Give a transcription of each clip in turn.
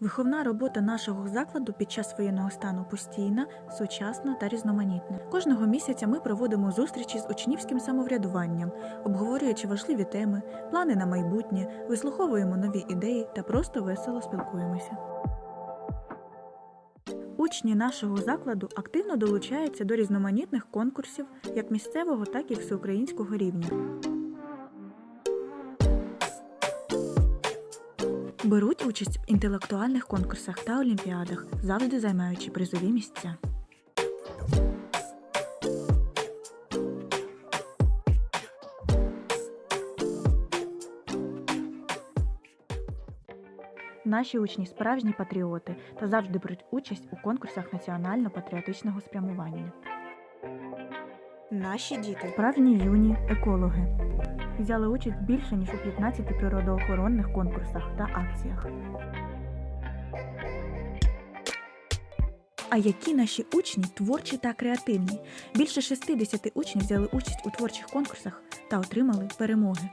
Виховна робота нашого закладу під час воєнного стану постійна, сучасна та різноманітна. Кожного місяця ми проводимо зустрічі з учнівським самоврядуванням, обговорюючи важливі теми, плани на майбутнє, вислуховуємо нові ідеї та просто весело спілкуємося. Учні нашого закладу активно долучаються до різноманітних конкурсів як місцевого, так і всеукраїнського рівня. Беруть участь в інтелектуальних конкурсах та олімпіадах, завжди займаючи призові місця. Наші учні справжні патріоти та завжди беруть участь у конкурсах національно-патріотичного спрямування. Наші діти Справжні юні екологи взяли участь більше ніж у 15 природоохоронних конкурсах та акціях. А які наші учні творчі та креативні? Більше 60 учнів взяли участь у творчих конкурсах та отримали перемоги.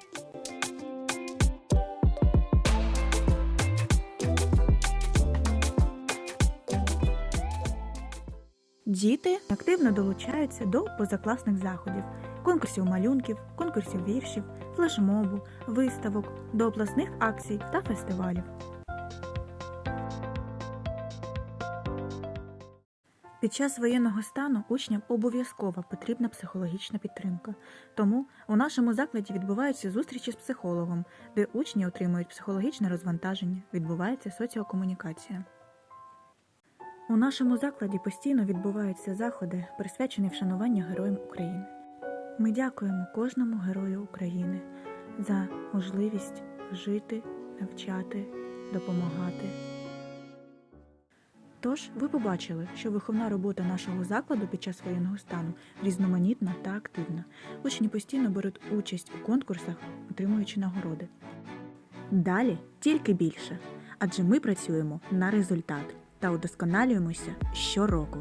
Діти активно долучаються до позакласних заходів, конкурсів малюнків, конкурсів віршів, флешмобу, виставок, до обласних акцій та фестивалів. Під час воєнного стану учням обов'язково потрібна психологічна підтримка. Тому у нашому закладі відбуваються зустрічі з психологом, де учні отримують психологічне розвантаження, відбувається соціокомунікація. У нашому закладі постійно відбуваються заходи, присвячені вшануванню Героям України. Ми дякуємо кожному герою України за можливість жити, навчати, допомагати. Тож ви побачили, що виховна робота нашого закладу під час воєнного стану різноманітна та активна. Учні постійно беруть участь у конкурсах, отримуючи нагороди. Далі тільки більше, адже ми працюємо на результат та удосконалюємося щороку.